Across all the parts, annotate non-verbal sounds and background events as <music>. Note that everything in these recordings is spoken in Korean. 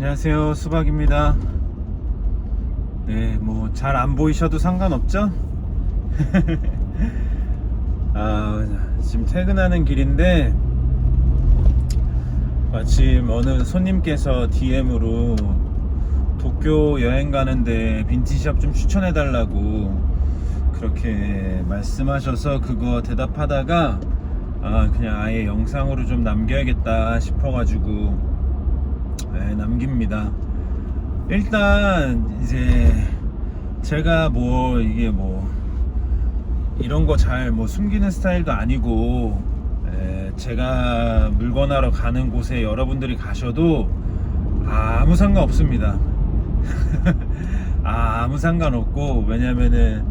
안녕하세요. 수박입니다. 네뭐 잘 안 보이셔도 상관없죠? <laughs> 아 지금 퇴근하는 길인데 마침 어느 손님께서 DM으로 도쿄 여행 가는데 빈티지샵 좀 추천해 달라고 그렇게 말씀하셔서 그거 대답하다가 아 그냥 아예 영상으로 좀 남겨야겠다 싶어가지고 네, 남깁니다. 일단 이제 제가 뭐 이게 뭐 이런 거 잘 뭐 숨기는 스타일도 아니고 에, 제가 물건하러 가는 곳에 여러분들이 가셔도 아무 상관 없습니다. <laughs> 아, 아무 상관 없고 왜냐면은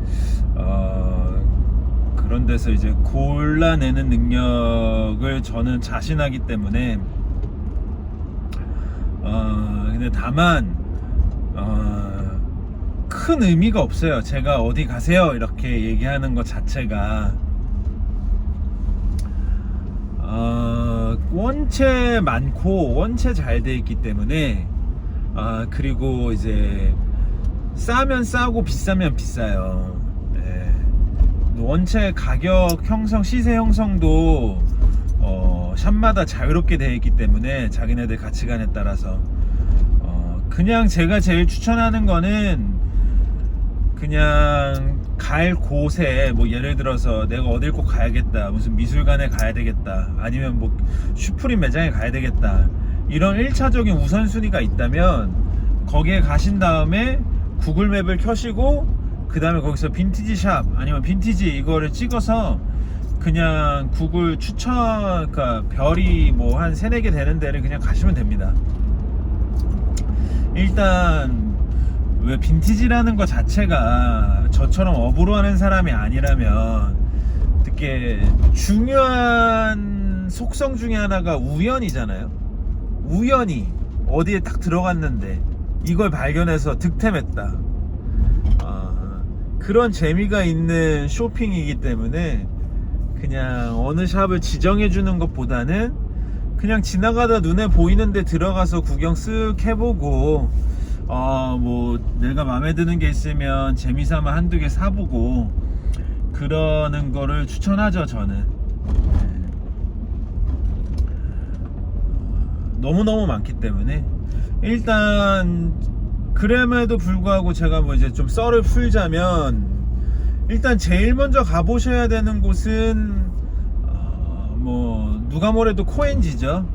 어, 그런 데서 이제 골라내는 능력을 저는 자신하기 때문에 어, 근데 다만 어, 큰 의미가 없어요. 제가 어디 가세요 이렇게 얘기하는 것 자체가 어, 원체 많고 원체 잘 돼 있기 때문에 아 그리고 이제 싸면 싸고 비싸면 비싸요. 예. 원체 가격 형성 시세 형성도 어, 샵마다 자유롭게 되어 있기 때문에 자기네들 가치관에 따라서 어, 그냥 제가 제일 추천하는 거는 그냥 갈 곳에 뭐 예를 들어서 내가 어딜 꼭 가야겠다 무슨 미술관에 가야 되겠다 아니면 뭐 슈프림 매장에 가야 되겠다 이런 1차적인 우선순위가 있다면 거기에 가신 다음에 구글맵을 켜시고 그 다음에 거기서 빈티지 샵 아니면 빈티지 이거를 찍어서 그냥 구글 추천 그러니까 별이 뭐 한 세네 개 되는 데를 그냥 가시면 됩니다. 일단 왜 빈티지라는 것 자체가 저처럼 업으로 하는 사람이 아니라면 되게 중요한 속성 중에 하나가 우연이잖아요. 우연히 어디에 딱 들어갔는데 이걸 발견해서 득템했다. 아, 그런 재미가 있는 쇼핑이기 때문에 그냥 어느 샵을 지정해 주는 것보다는 그냥 지나가다 눈에 보이는데 들어가서 구경 쓱 해보고 어 뭐 내가 마음에 드는 게 있으면 재미삼아 한두 개 사보고 그러는 거를 추천하죠 저는 네. 너무너무 많기 때문에 일단 그럼에도 불구하고 제가 뭐 이제 좀 썰을 풀자면 일단 제일 먼저 가보셔야 되는 곳은 어, 뭐 누가 뭐래도 코엔지죠.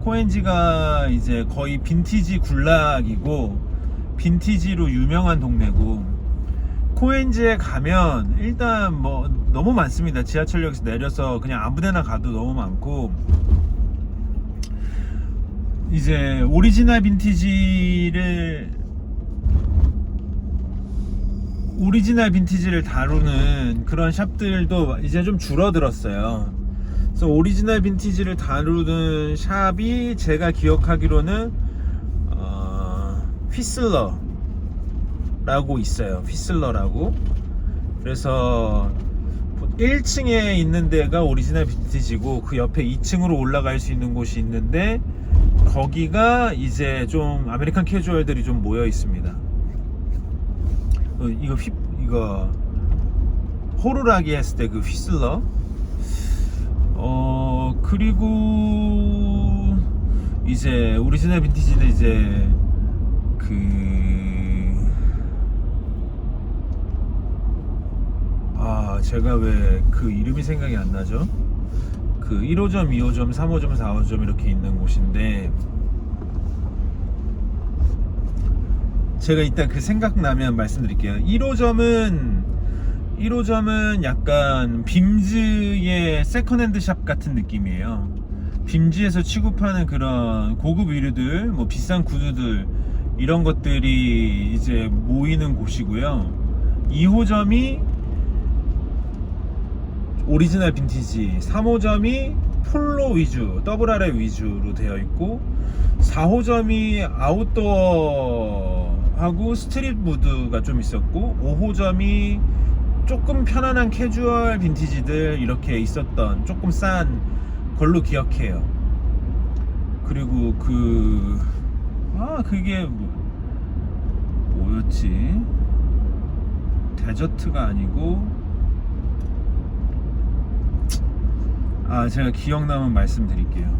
코엔지가 이제 거의 빈티지 군락이고 빈티지로 유명한 동네고 코엔지에 가면 일단 뭐 너무 많습니다. 지하철역에서 내려서 그냥 아무데나 가도 너무 많고 이제 오리지널 빈티지를 오리지널 빈티지를 다루는 그런 샵들도 이제 좀 줄어들었어요. 그래서 오리지널 빈티지를 다루는 샵이 제가 기억하기로는 어, 휘슬러라고 있어요. 휘슬러라고. 그래서 1층에 있는 데가 오리지널 빈티지고 그 옆에 2층으로 올라갈 수 있는 곳이 있는데 거기가 이제 좀 아메리칸 캐주얼들이 좀 모여 있습니다. 어, 이거 휘 이거 호루라기 했을 때 그 휘슬러 어 그리고 이제 오리지널 빈티지는 이제 그 아, 제가 왜 그 이름이 생각이 안 나죠? 그 1호점, 2호점, 3호점, 4호점 이렇게 있는 곳인데 제가 이따 그 생각나면 말씀드릴게요. 1호점은 1호점은 약간 빔즈의 세컨핸드 샵 같은 느낌이에요. 빔즈에서 취급하는 그런 고급 의류들, 뭐 비싼 구두들 이런 것들이 이제 모이는 곳이고요. 2호점이 오리지널 빈티지 3호점이 폴로 위주 더블 RL 위주로 되어 있고 4호점이 아웃도어 하고 스트릿 무드가 좀 있었고 5호점이 조금 편안한 캐주얼 빈티지들 이렇게 있었던 조금 싼 걸로 기억해요. 그리고 그 아 그게 뭐 뭐였지? 데저트가 아니고 아 제가 기억나면 말씀드릴게요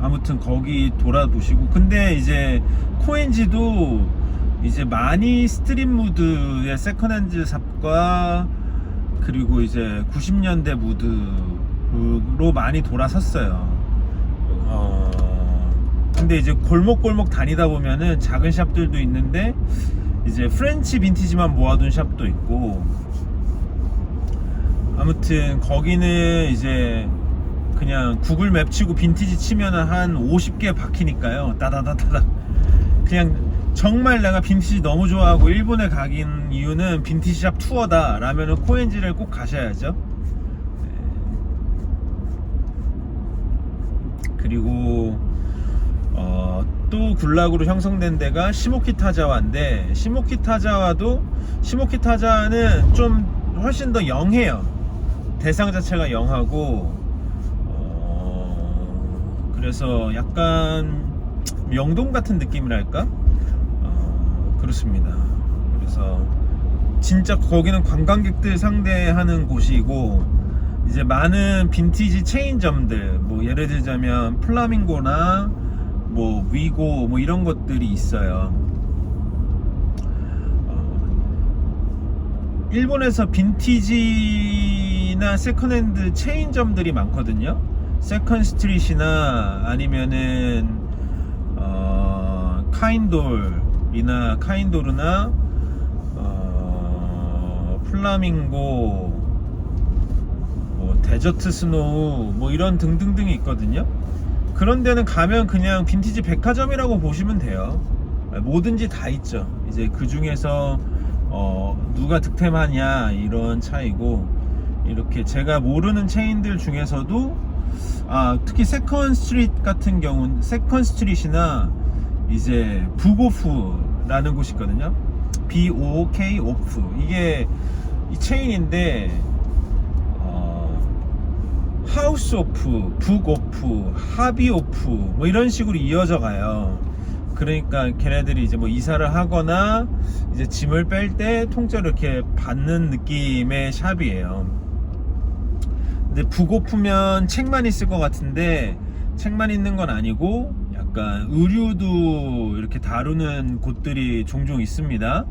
아무튼 거기 돌아보시고 근데 이제 코엔지도 이제 많이 스트릿 무드의 세컨핸드 샵과 그리고 이제 90년대 무드로 많이 돌아섰어요. 어, 근데 이제 골목골목 다니다 보면은 작은 샵들도 있는데 이제 프렌치 빈티지만 모아둔 샵도 있고 아무튼 거기는 이제 그냥 구글 맵 치고 빈티지 치면은 한 50개 박히니까요. 따다다다다. 그냥 정말 내가 빈티지 너무 좋아하고 일본에 가긴 이유는 빈티지 샵 투어다 라면은 코엔지를 꼭 가셔야죠. 네. 그리고 어, 또 굴락으로 형성된 데가 시모키타자와인데 시모키타자와도 시모키타자는 좀 훨씬 더 영해요. 대상 자체가 영하고 어, 그래서 약간 명동 같은 느낌이랄까? 어, 그렇습니다. 그래서 진짜 거기는 관광객들 상대하는 곳이고 이제 많은 빈티지 체인점들 뭐 예를 들자면 플라밍고나 뭐 위고 뭐 이런 것들이 있어요. 어, 일본에서 빈티지나 세컨핸드 체인점들이 많거든요. 세컨 스트릿이나 아니면은 어, 카인돌이나 카인도르나 어, 플라밍고 뭐 데저트 스노우 뭐 이런 등등등이 있거든요. 그런 데는 가면 그냥 빈티지 백화점이라고 보시면 돼요. 뭐든지 다 있죠. 이제 그 중에서 어, 누가 득템하냐 이런 차이고 이렇게 제가 모르는 체인들 중에서도 아, 특히 세컨 스트릿 같은 경우는 세컨 스트릿이나 이제 부고프라는 곳이 있거든요. B O K 오프 이게 이 체인인데 어, 하우스 오프, 북 오프, 하비 오프 뭐 이런 식으로 이어져 가요. 그러니까 걔네들이 이제 뭐 이사를 하거나 이제 짐을 뺄 때 통째로 이렇게 받는 느낌의 샵이에요. 근데 부고프면 책만 있을 것 같은데 책만 있는 건 아니고 약간 의류도 이렇게 다루는 곳들이 종종 있습니다.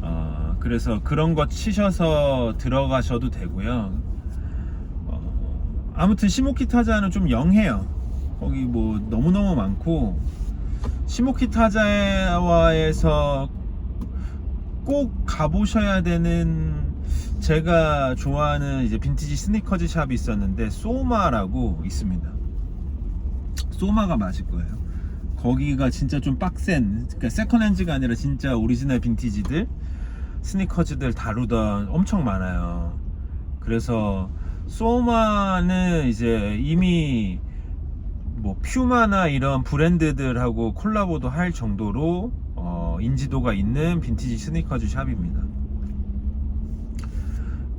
어, 그래서 그런 거 치셔서 들어가셔도 되고요. 어, 아무튼 시모키 타자는 좀 영해요. 거기 뭐 너무너무 많고 시모키 타자와에서 꼭 가보셔야 되는 제가 좋아하는 이제 빈티지 스니커즈 샵이 있었는데 소마라고 있습니다. 소마가 맞을 거예요. 거기가 진짜 좀 빡센, 그러니까 세컨핸즈가 아니라 진짜 오리지널 빈티지들 스니커즈들 다루던 엄청 많아요. 그래서 소마는 이제 이미 뭐 퓨마나 이런 브랜드들하고 콜라보도 할 정도로 어, 인지도가 있는 빈티지 스니커즈 샵입니다.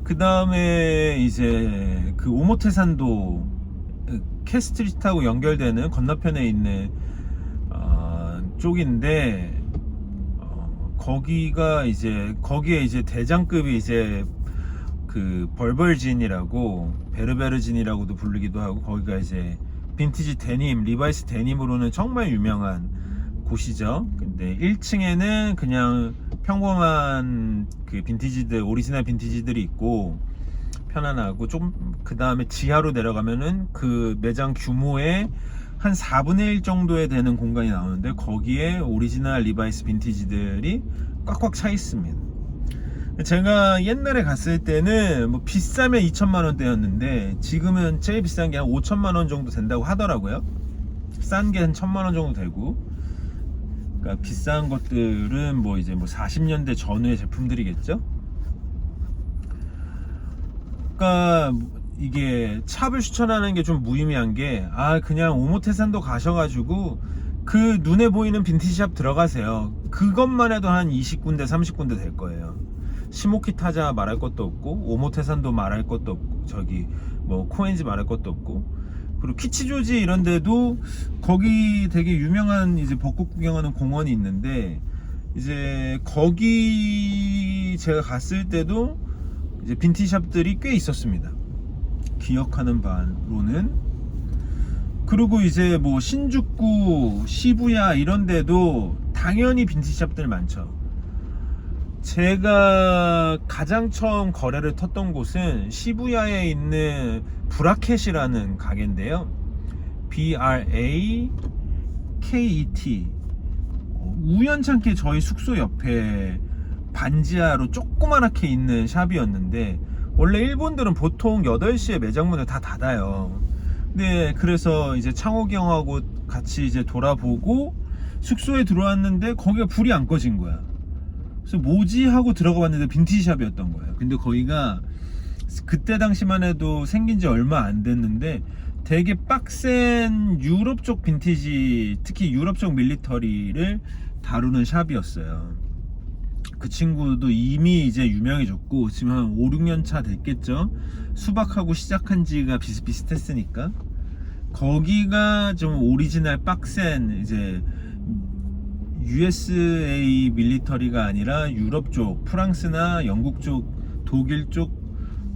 그 다음에 이제 그 오모테산도 캐스트리트하고 연결되는 건너편에 있는 어, 쪽인데 어, 거기가 이제 거기에 이제 대장급이 이제 그 벌벌진이라고 베르베르진이라고도 부르기도 하고 거기가 이제 빈티지 데님 리바이스 데님으로는 정말 유명한 곳이죠. 근데 1층에는 그냥 평범한 그 빈티지들 오리지널 빈티지들이 있고 편안하고 좀 그 다음에 지하로 내려가면은 그 매장 규모의 한 4분의 1 정도에 되는 공간이 나오는데 거기에 오리지널 리바이스 빈티지들이 꽉꽉 차 있습니다. 제가 옛날에 갔을 때는 뭐 비싸면 2천만 원대였는데 지금은 제일 비싼 게 한 5천만 원 정도 된다고 하더라고요. 싼 게 한 천만 원 정도 되고. 그러니까 비싼 것들은 뭐 이제 뭐 40년대 전후의 제품들이겠죠. 그러니까 이게 샵을 추천하는 게 좀 무의미한 게 아 그냥 오모테산도 가셔가지고 그 눈에 보이는 빈티지샵 들어가세요. 그것만 해도 한 20군데 30군데 될 거예요. 시모키 타자 말할 것도 없고 오모테산도 말할 것도 없고 저기 뭐 코엔지 말할 것도 없고 그리고 키치조지 이런 데도 거기 되게 유명한 이제 벚꽃 구경하는 공원이 있는데 이제 거기 제가 갔을 때도 이제 빈티샵들이 꽤 있었습니다. 기억하는 바로는 그리고 이제 뭐 신주쿠, 시부야 이런 데도 당연히 빈티샵들 많죠. 제가 가장 처음 거래를 텄던 곳은 시부야에 있는 브라켓이라는 가게인데요. B R A K E T 우연찮게 저희 숙소 옆에 반지하로 조그만하게 있는 샵이었는데 원래 일본들은 보통 8시에 매장문을 다 닫아요. 네, 그래서 이제 창욱이 형하고 같이 이제 돌아보고 숙소에 들어왔는데 거기가 불이 안 꺼진 거야. 그래서 뭐지 하고 들어가 봤는데 빈티지샵이었던 거예요. 근데 거기가 그때 당시만 해도 생긴 지 얼마 안 됐는데 되게 빡센 유럽 쪽 빈티지, 특히 유럽 쪽 밀리터리를 다루는 샵이었어요. 그 친구도 이미 이제 유명해졌고 지금 한 5, 6년 차 됐겠죠. 수박하고 시작한 지가 비슷비슷했으니까 거기가 좀 오리지널 빡센 이제 USA 밀리터리가 아니라 유럽 쪽, 프랑스나 영국 쪽, 독일 쪽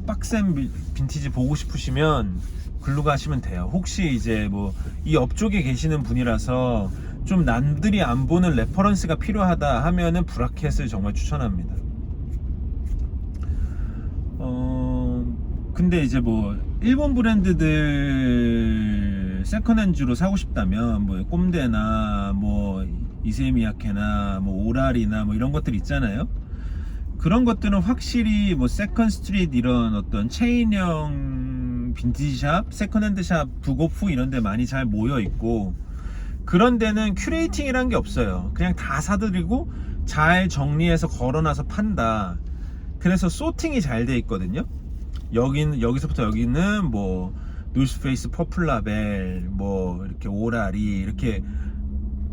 빡센 빈- 빈티지 보고 싶으시면 글로 가시면 돼요. 혹시 이제 뭐 이 업쪽에 계시는 분이라서 좀 남들이 안 보는 레퍼런스가 필요하다 하면은 브라켓을 정말 추천합니다. 어 근데 이제 뭐 일본 브랜드들 세컨핸즈로 사고 싶다면 뭐 꼼데나 뭐 이세미야케나 뭐 오랄이나 뭐 이런 것들 있잖아요. 그런 것들은 확실히 뭐 세컨 스트리트 이런 어떤 체인형 빈티지샵, 세컨핸드샵, 북오프 이런 데 많이 잘 모여 있고 그런 데는 큐레이팅이란 게 없어요. 그냥 다 사들이고 잘 정리해서 걸어놔서 판다. 그래서 소팅이 잘 돼 있거든요. 여기는 여기서부터 여기는 뭐 노스페이스 퍼플라벨 뭐 이렇게 오라리 이렇게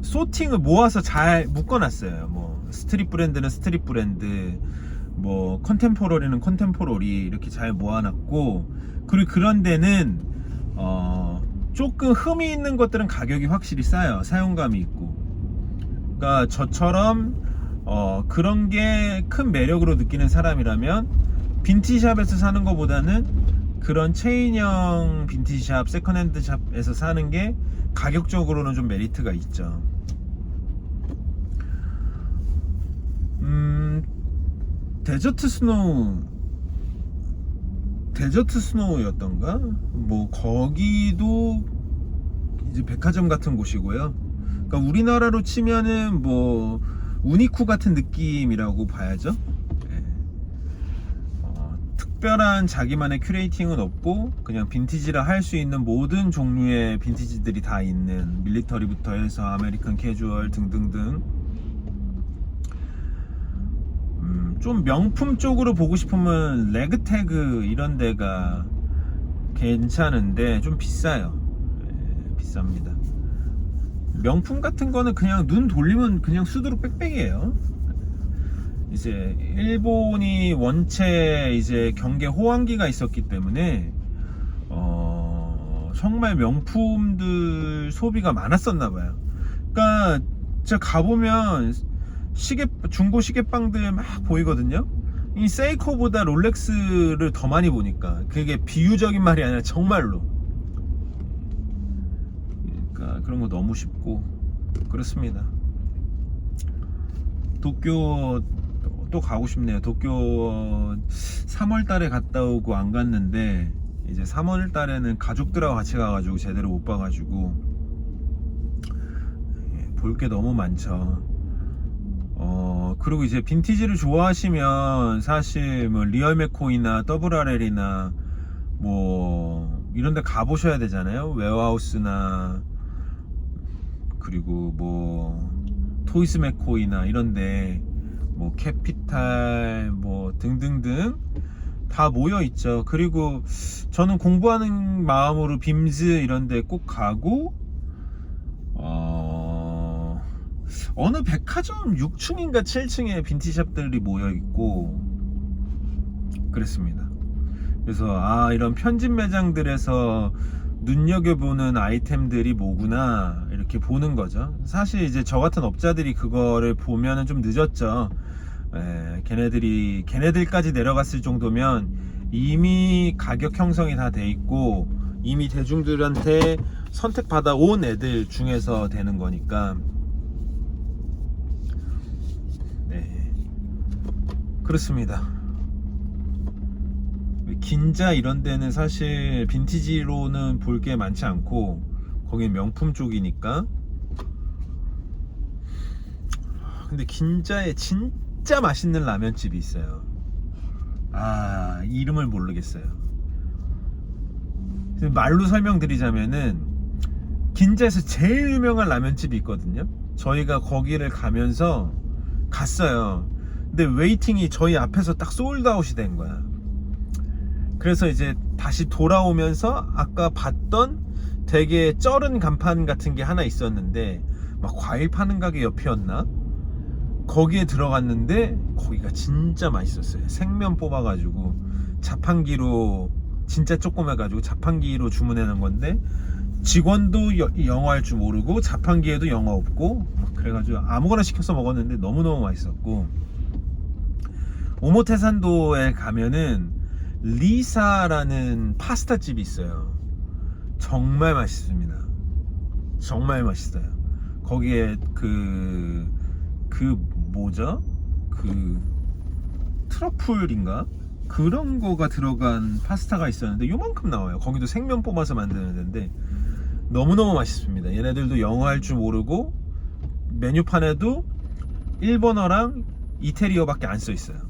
소팅을 모아서 잘 묶어놨어요. 뭐 스트릿 브랜드는 스트릿 브랜드, 뭐 컨템포러리는 컨템포러리 이렇게 잘 모아놨고 그리고 그런 데는 어 조금 흠이 있는 것들은 가격이 확실히 싸요. 사용감이 있고. 그러니까 저처럼 어 그런 게 큰 매력으로 느끼는 사람이라면 빈티샵에서 사는 것보다는 그런 체인형 빈티샵, 세컨핸드샵에서 사는 게 가격적으로는 좀 메리트가 있죠. 음, 데저트 스노우, 데저트 스노우였던가? 뭐, 거기도 이제 백화점 같은 곳이고요. 그러니까 우리나라로 치면은 뭐, 우니쿠 같은 느낌이라고 봐야죠. 예. 어, 특별한 자기만의 큐레이팅은 없고 그냥 빈티지라 할 수 있는 모든 종류의 빈티지들이 다 있는 밀리터리부터 해서 아메리칸 캐주얼 등등등 음, 좀 명품 쪽으로 보고 싶으면 레그태그 이런 데가 괜찮은데 좀 비싸요. 예, 비쌉니다. 명품 같은 거는 그냥 눈 돌리면 그냥 수두룩 빽빽이에요. 이제 일본이 원체 이제 경계 호황기가 있었기 때문에 어 정말 명품들 소비가 많았었나 봐요. 그러니까 제가 가보면 시계 중고 시계빵들 막 보이거든요. 이 세이코보다 롤렉스를 더 많이 보니까 그게 비유적인 말이 아니라 정말로. 그러니까 그런 거 너무 쉽고 그렇습니다. 도쿄 또 가고 싶네요. 도쿄 3월 달에 갔다 오고 안 갔는데 이제 3월 달에는 가족들하고 같이 가가지고 제대로 못 봐가지고 볼 게 너무 많죠. 어 그리고 이제 빈티지를 좋아하시면 사실 뭐 리얼 맥코이나 더블 RL이나 뭐 이런 데 가보셔야 되잖아요. 웨어하우스나 그리고 뭐 토이스 맥코이나 이런 데 뭐 캐피탈 뭐 등등등 다 모여 있죠. 그리고 저는 공부하는 마음으로 빔즈 이런 데 꼭 가고 어 어느 백화점 6층인가 7층에 빈티샵들이 모여 있고 그랬습니다. 그래서 아 이런 편집 매장들에서 눈여겨보는 아이템들이 뭐구나 이렇게 보는 거죠. 사실 이제 저 같은 업자들이 그거를 보면은 좀 늦었죠. 에, 걔네들이 걔네들까지 내려갔을 정도면 이미 가격 형성이 다 돼 있고 이미 대중들한테 선택받아 온 애들 중에서 되는 거니까 네 그렇습니다. 긴자 이런 데는 사실 빈티지로는 볼 게 많지 않고 거긴 명품 쪽이니까. 근데 긴자에 진짜 맛있는 라면집이 있어요. 아 이름을 모르겠어요. 말로 설명드리자면은 긴자에서 제일 유명한 라면집이 있거든요. 저희가 거기를 가면서 갔어요 근데 웨이팅이 저희 앞에서 딱 솔드아웃이 된 거야 그래서 이제 다시 돌아오면서 아까 봤던 되게 쩔은 간판 같은 게 하나 있었는데 막 과일 파는 가게 옆이었나? 거기에 들어갔는데 거기가 진짜 맛있었어요. 생면 뽑아가지고 자판기로 진짜 조그매가지고 자판기로 주문해 놓은 건데 직원도 여- 영어 할 줄 모르고 자판기에도 영어 없고 막 그래가지고 아무거나 시켜서 먹었는데 너무너무 맛있었고 오모테산도에 가면은 리사라는 파스타 집이 있어요. 정말 맛있습니다. 정말 맛있어요. 거기에 그, 그 뭐죠? 그 트러플인가? 그런 거가 들어간 파스타가 있었는데 요만큼 나와요. 거기도 생면 뽑아서 만드는 데인데 너무너무 맛있습니다. 얘네들도 영어 할 줄 모르고 메뉴판에도 일본어랑 이태리어밖에 안 써 있어요.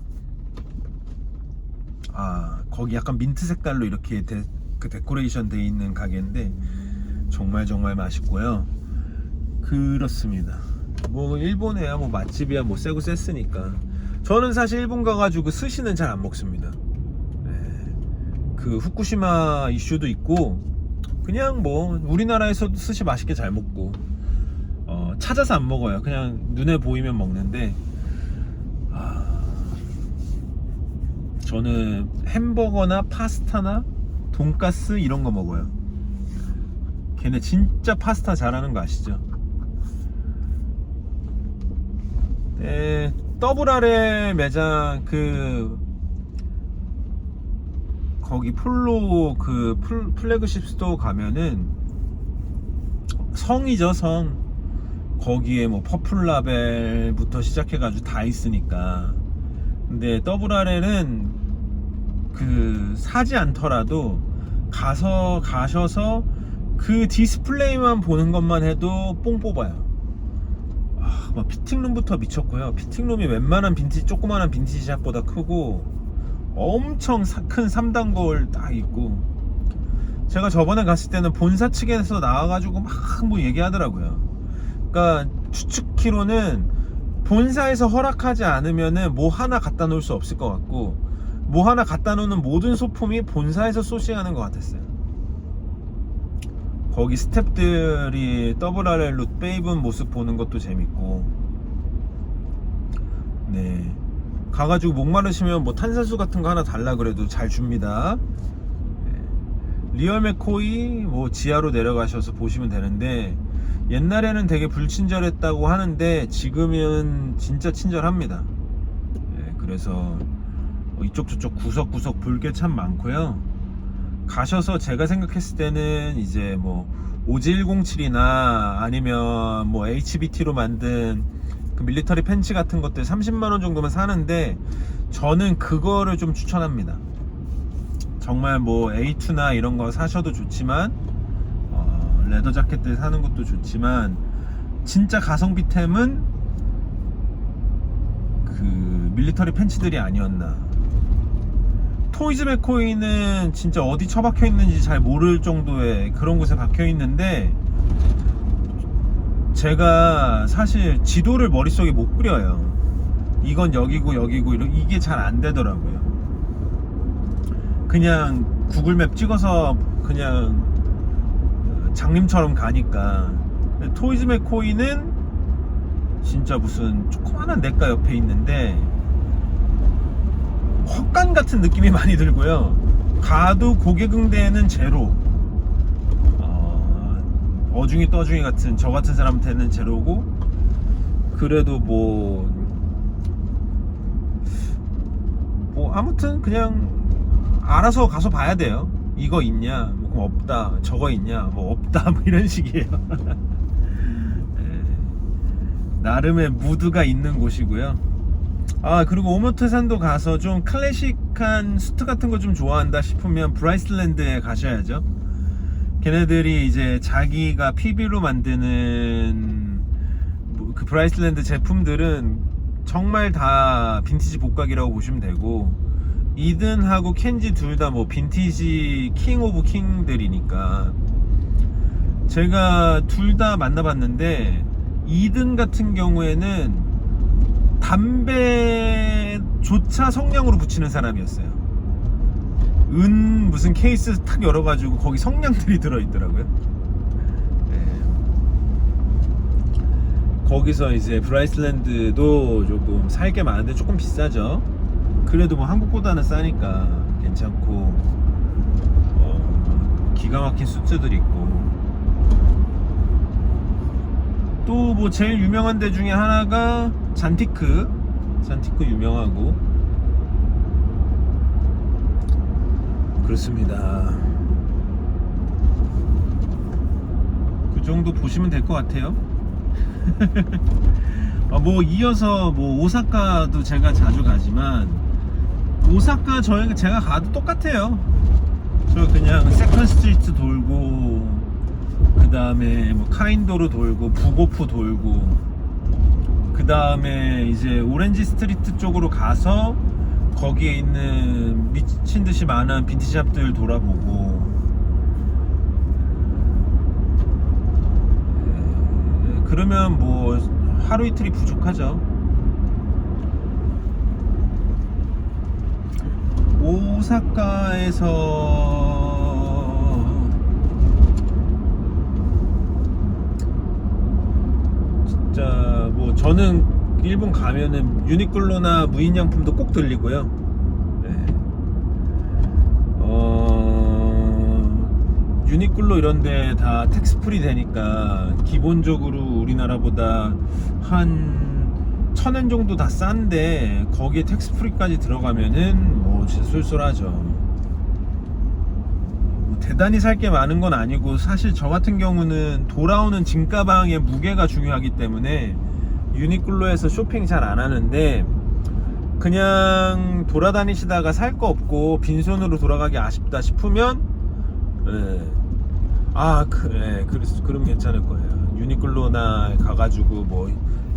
아 거기 약간 민트 색깔로 이렇게 데, 그 데코레이션 돼 있는 가게인데 정말 정말 맛있고요. 그렇습니다. 뭐 일본에야 뭐 맛집이야 뭐 세고 셌으니까. 저는 사실 일본 가가지고 스시는 잘 안 먹습니다. 네. 그 후쿠시마 이슈도 있고 그냥 뭐 우리나라에서도 스시 맛있게 잘 먹고 어, 찾아서 안 먹어요. 그냥 눈에 보이면 먹는데 저는 햄버거나 파스타나 돈가스 이런 거 먹어요. 걔네 진짜 파스타 잘하는 거 아시죠? 네, 더블 아래 매장 그 거기 폴로 그 플, 플래그십 스토어 가면은 성이죠 성 거기에 뭐 퍼플라벨부터 시작해가지고 다 있으니까 근데 더블 아래는 그 사지 않더라도 가서 가셔서 그 디스플레이만 보는 것만 해도 뽕 뽑아요. 아, 막 피팅룸부터 미쳤고요. 피팅룸이 웬만한 빈티지 조그만한 빈티지 샵보다 크고 엄청 사- 큰 3단 거울 딱 있고 제가 저번에 갔을 때는 본사 측에서 나와가지고 막 뭐 얘기하더라고요. 그러니까 추측키로는 본사에서 허락하지 않으면은 뭐 하나 갖다 놓을 수 없을 것 같고 뭐 하나 갖다 놓는 모든 소품이 본사에서 소싱하는 것 같았어요. 거기 스탭들이 더블 RL로 빼입은 모습 보는 것도 재밌고 네 가가지고 목마르시면 뭐 탄산수 같은 거 하나 달라 그래도 잘 줍니다. 네. 리얼 맥코이 뭐 지하로 내려가셔서 보시면 되는데 옛날에는 되게 불친절했다고 하는데 지금은 진짜 친절합니다. 예, 그래서 뭐 이쪽 저쪽 구석구석 볼 게 참 많고요. 가셔서 제가 생각했을 때는 이제 뭐 OG107이나 아니면 뭐 HBT로 만든 그 밀리터리 팬츠 같은 것들 30만 원 정도면 사는데 저는 그거를 좀 추천합니다. 정말 뭐 A2나 이런 거 사셔도 좋지만 어, 레더 자켓들 사는 것도 좋지만 진짜 가성비템은 그 밀리터리 팬츠들이 아니었나 토이즈 맥코이는 진짜 어디 처박혀 있는지 잘 모를 정도의 그런 곳에 박혀 있는데 제가 사실 지도를 머릿속에 못 그려요. 이건 여기고 여기고 이게 잘 안 되더라고요. 그냥 구글맵 찍어서 그냥 장님처럼 가니까. 근데 토이즈 맥 코이는 진짜 무슨 조그만한 냇가 옆에 있는데 헛간 같은 느낌이 많이 들고요 가도 고개근대에는 제로 어 중이 떠중이 같은 저 같은 사람한테는 제로고 그래도 뭐뭐 아무튼 그냥 알아서 가서 봐야 돼요. 이거 있냐? 뭐 없다. 저거 있냐? 뭐 없다. 뭐 이런 식이에요. 예. <laughs> 나름의 무드가 있는 곳이고요. 아 그리고 오모트산도 가서 좀 클래식한 수트 같은 거 좀 좋아한다 싶으면 브라이슬랜드에 가셔야죠. 걔네들이 이제 자기가 PB로 만드는 뭐그 브라이슬랜드 제품들은 정말 다 빈티지 복각이라고 보시면 되고 이든하고 켄지 둘 다 뭐 빈티지 킹 오브 킹들이니까 제가 둘 다 만나봤는데 이든 같은 경우에는 담배조차 성냥으로 붙이는 사람이었어요. 은 무슨 케이스 탁 열어가지고 거기 성냥들이 들어있더라고요. 네. 거기서 이제 브라이슬랜드도 조금 살게 많은데 조금 비싸죠. 그래도 뭐 한국보다는 싸니까 괜찮고 어, 기가 막힌 수트들 있고 또 뭐 제일 유명한 데 중에 하나가 잔티크. 잔티크 유명하고. 그렇습니다. 그 정도 보시면 될 것 같아요. <laughs> 아, 뭐 이어서 뭐 오사카도 제가 자주 가지만 오사카 저희 제가 가도 똑같아요. 저 그냥 세컨 스트리트 돌고 그 다음에 뭐 카인도로 돌고 부고프 돌고 그 다음에 이제 오렌지 스트리트 쪽으로 가서 거기에 있는 미친 듯이 많은 빈티지샵들 돌아보고 에, 그러면 뭐 하루 이틀이 부족하죠. 오사카에서 진짜 뭐 저는 일본 가면은 유니클로나 무인양품도 꼭 들리고요. 네. 어, 유니클로 이런데 다 텍스 프리 되니까 기본적으로 우리나라보다 한천원 정도 다 싼데 거기에 텍스 프리까지 들어가면은 뭐 진짜 쏠쏠하죠. 뭐 대단히 살 게 많은 건 아니고 사실 저 같은 경우는 돌아오는 짐 가방의 무게가 중요하기 때문에 유니클로에서 쇼핑 잘 안 하는데 그냥 돌아다니시다가 살 거 없고 빈손으로 돌아가기 아쉽다 싶으면 예. 아, 그, 예, 그, 그럼 괜찮을 거예요. 유니클로나 가가지고 뭐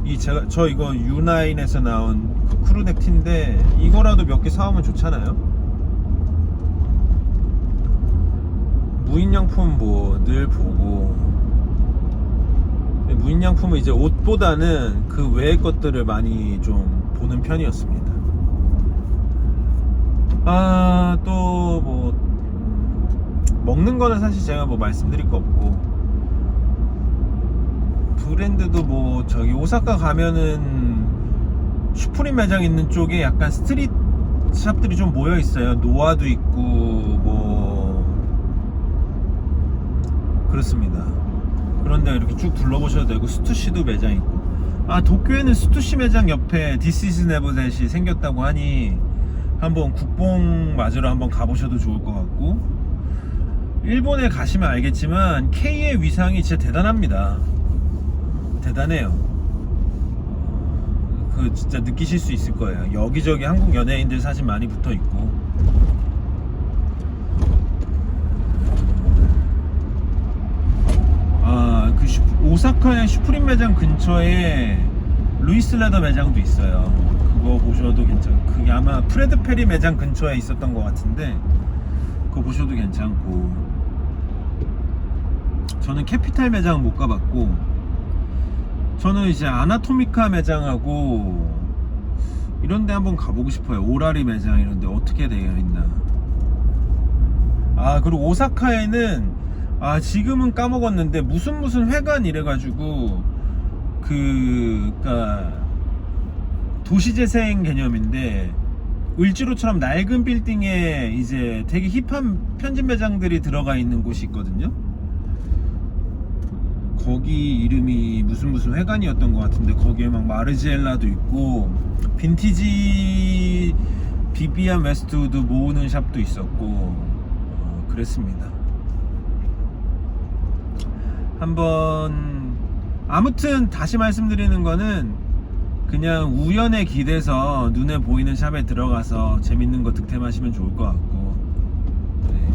이 제가 저 이거 U9에서 나온 그 크루넥 티인데 이거라도 몇 개 사오면 좋잖아요. 무인양품 뭐 늘 보고 무인양품은 이제 옷보다는 그 외의 것들을 많이 좀 보는 편이었습니다. 아 또 뭐 먹는 거는 사실 제가 뭐 말씀드릴 거 없고 브랜드도 뭐 저기 오사카 가면은 슈프림 매장 있는 쪽에 약간 스트릿 샵들이 좀 모여 있어요. 노아도 있고 뭐 그렇습니다. 그런데 이렇게 쭉 둘러보셔도 되고 스투시도 매장 있고 아 도쿄에는 스투시 매장 옆에 디시즈 네버셋이 생겼다고 하니 한번 국뽕 맞으러 한번 가보셔도 좋을 것 같고 일본에 가시면 알겠지만 K의 위상이 진짜 대단합니다. 대단해요. 어, 그 진짜 느끼실 수 있을 거예요. 여기저기 한국 연예인들 사진 많이 붙어 있고. 아, 그 슈- 오사카의 슈프림 매장 근처에 루이스 레더 매장도 있어요. 그거 보셔도 괜찮고 그게 아마 프레드 페리 매장 근처에 있었던 것 같은데 그거 보셔도 괜찮고 저는 캐피탈 매장 못 가봤고 저는 이제 아나토미카 매장하고 이런데 한번 가보고 싶어요. 오라리 매장 이런데 어떻게 되어 있나. 아 그리고 오사카에는 아 지금은 까먹었는데 무슨 무슨 회관 이래가지고 그 그니까 도시재생 개념인데 을지로처럼 낡은 빌딩에 이제 되게 힙한 편집 매장들이 들어가 있는 곳이 있거든요. 거기 이름이 무슨 무슨 회관이었던 것 같은데 거기에 막 마르지엘라도 있고 빈티지 비비안 웨스트우드 모으는 샵도 있었고 어, 그랬습니다. 한번 아무튼 다시 말씀드리는 거는 그냥 우연에 기대서 눈에 보이는 샵에 들어가서 재밌는 거 득템하시면 좋을 것 같고. 네.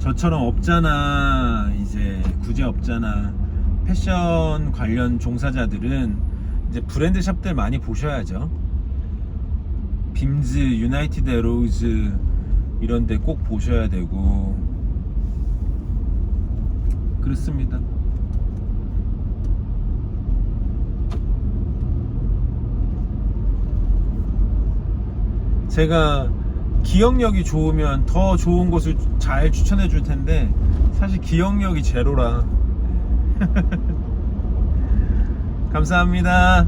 저처럼 없잖아 이제. 구제 없잖아. 패션 관련 종사자들은 이제 브랜드 샵들 많이 보셔야죠. 빔즈 유나이티드 에로우즈 이런 데 꼭 보셔야 되고. 그렇습니다 제가 기억력이 좋으면 더 좋은 곳을 잘 추천해 줄 텐데 사실 기억력이 제로라 <laughs> 감사합니다.